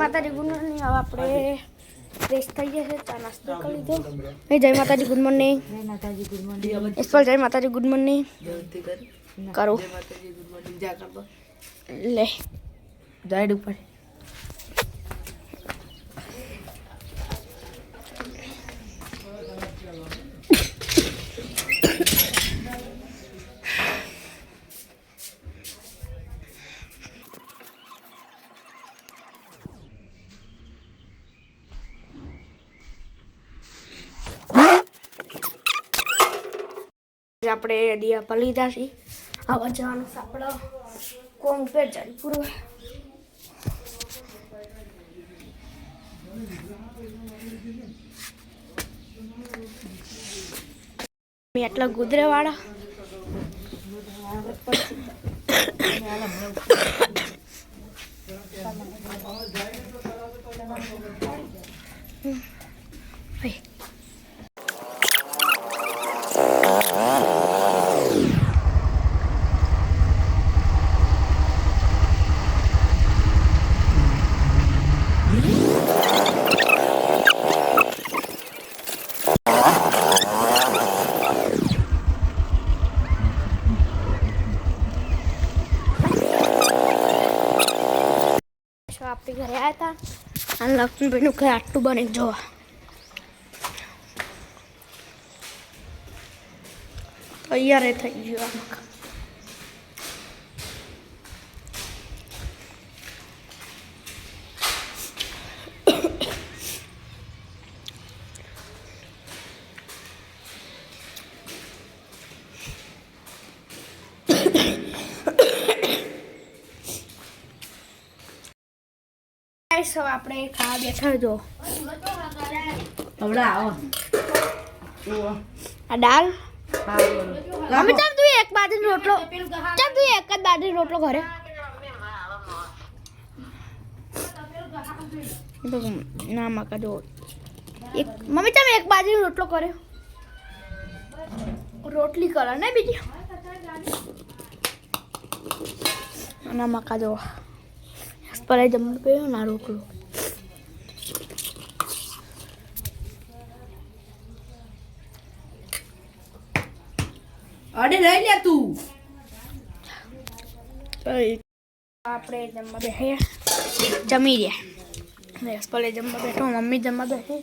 માતાજી good morning. હવે આપણે ફ્રેશ થઈ જશે. ચા નાસ્તો કરી લીધો. એ જય માતાજી ગુડ મોર્નિંગ. જય માતાજી ગુડ મોર્નિંગ. યશપાલ જય માતાજી ગુડ મોર્નિંગ. કરો. જય માતાજી ગુડ મોર્નિંગ. જા કર લે. જાઈડ ઉપર. આપણે દિયા પર લીધા છે આવા જવાનું આપણે કોમ પર જાય પૂરું મેં આટલા ગુદરે વાળા તો આપણે ઘરે આવ્યા હતા અને લક્ષ્મીભાઈનું ઘર આટલું બને જોવા. તૈયાર થઈ ગયું આ Guys, હવે આપણે ખાવા બેઠા જો. હવડા આવો. આ દાળ? મમ્મી ચાલ તું એક બાજુ રોટલો. ચાલ તું એક જ બાજુ રોટલો ઘરે. ના મકા જો. એક મમ્મી ચાલ એક બાજુ રોટલો કર્યો રોટલી કરે ને બીજી? ના મકા જો. પર જમવાનું પીયો ના રોટલો અડે લઈ લે તું. આપણે જમવા બેસીએ. જમી રહ્યા યશપાલે જમવા બેઠો મમ્મી જમવા બેઠી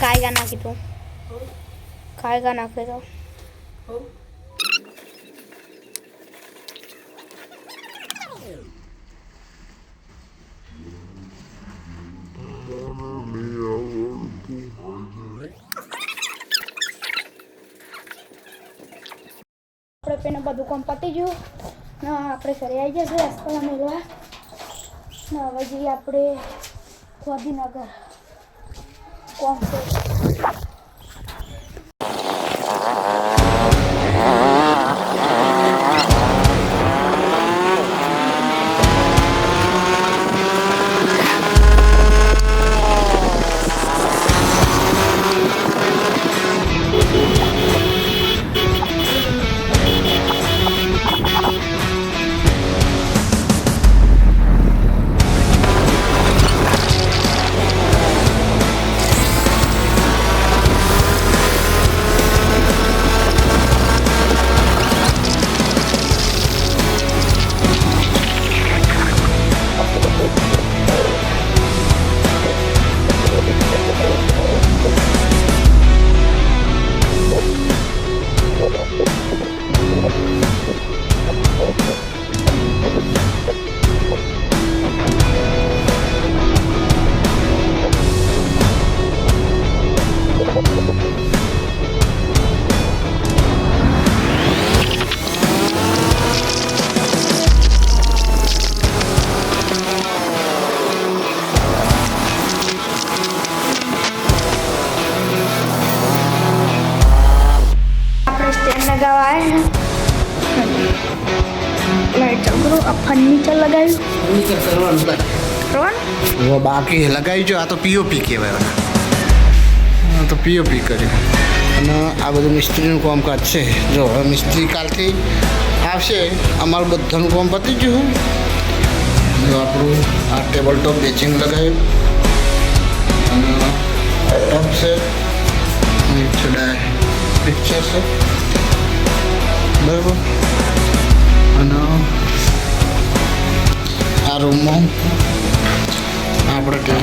કાયગા નાખી તું કાયગા નાખે તો આપણે પેને બધું કામ પતી ગયું ને આપણે ઘરે આવી જશે રસ્તા મેળવા ને હવે જઈએ આપણે ગાંધીનગર kontrol. છે લગાવવા આવ્યા લાઈટ ચાલુ કરો આ ફર્નિચર લગાવ્યું ફર્નિચર કરવાનું બાકી. કરવાનું વો બાકી લગાવી જો આ તો પીઓપી કહેવાય હવે. આ તો પીઓપી કર્યું અને આ બધું મિસ્ત્રીનું કામકાજ છે જો હવે મિસ્ત્રી કાલથી આવશે અમારું બધાનું કામ પતી ગયું જો આપણું આ ટેબલ ટોપ બેચિંગ લગાવ્યું અને ટોપ છે અને છેડા પિક્ચર છે બરાબર? અને આ રૂમમાં આપણે તે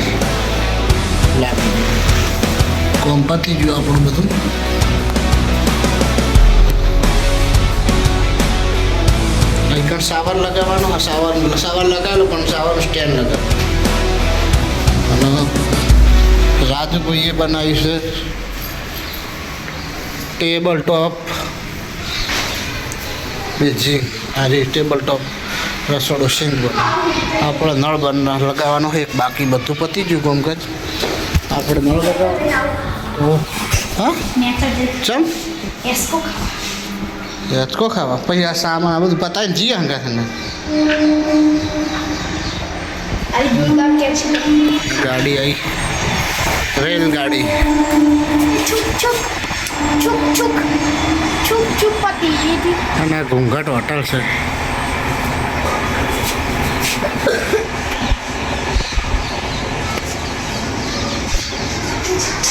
લાવી કોમ પતી ગયું આપણું બધું. અહીં સાવર લગાવવાનો સાવર સાવર લગાવેલો, પણ સાવર સ્ટેન્ડ લગાવ્યું અને રાજકોઈએ બનાવ્યું છે? Table top. બેઝિંગ આ રીતે ટેબલ ટોપ રસોડો સિંગ આપણે નળ બન લગાવવાનો છે એક બાકી બધું પતી ગયું કામકાજ આપણે નળ લગાવવાનો હા ચમ એસકો હેચકો ખાવા પછી આ સામાન આ બધું પતાવીને જઈએ હંગા હંગા આ દુર્ગા કે છે ગાડી આવી રેલગાડી છુક છુક છુક છુક છુક છુક પતી ગઈ હતી અને આ ઘૂંઘટ હોટલ છે તો ગાઈસ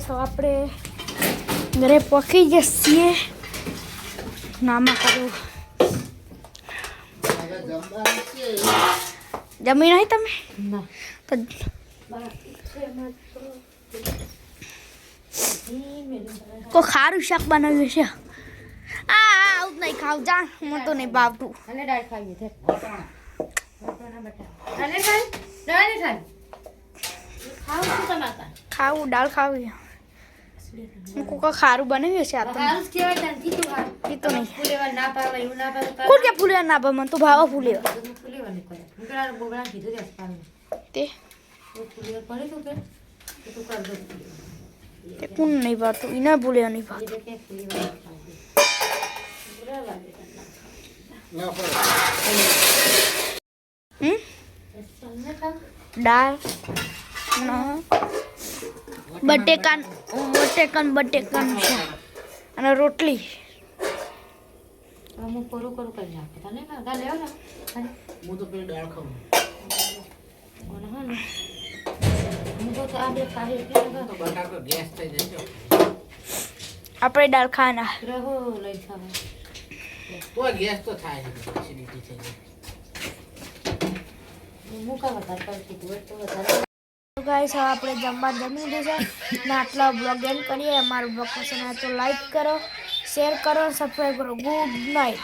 હવે આપણે ઘરે પકી જઈએ નામાં કરું જમી નહીં તમે ના તો કોઈ ખારું શાક બનાવ્યું છે આ આ, આવું જ નહીં ખાવ જા મને તો નહીં ભાવતું અને દાળ ખાવી છે વટાણા બટાકા અને ખાઈ દાળ નહીં ખાવી ખાવું શું તમારે ખાવું દાળ ખાવી કોઈ ખારું બનાવ્યું છે આ તો હારું કેવાય તને કીધું હારું. કીધું તો નહીં. ફૂલેવા ના પાવે એવું ના પાવે કોણ કે ફૂલેવા ના પાવે મને તો ભાવે ફૂલેવા ફૂલેવા નહીં કરે. મુકરા પેલા કીધું છે પાવે તે? ફૂલેવા પડે તો કે? તો કર દો. તે કોણ નહીં ભાવતું ઇના ફૂલેવા નહીં ભાવતું એ તો કે ફુલેવા નહીં ખાવું. બરાબર છે તને. હમ? દાળ બટેકાન બટેકાન બટેકાન છે. અને રોટલી. હું કોરું કોરું કરી નાખું. તને ખાવ લેવો ને હું તો પેલી દાળ ખાઉં. આપણે દાળ ખાના રહો લઈ ખાવા ગેસ તો થાય હું કા વધારે તો ગાઈસ હવે આપણે જમવા જમી લીધું છે ને આટલા બ્લોગ એન્ડ કરીએ. અમારો બ્લોગ પસંદ આવે તો લાઈક કરો શેર કરો સબસ્ક્રાઈબ કરો. Good night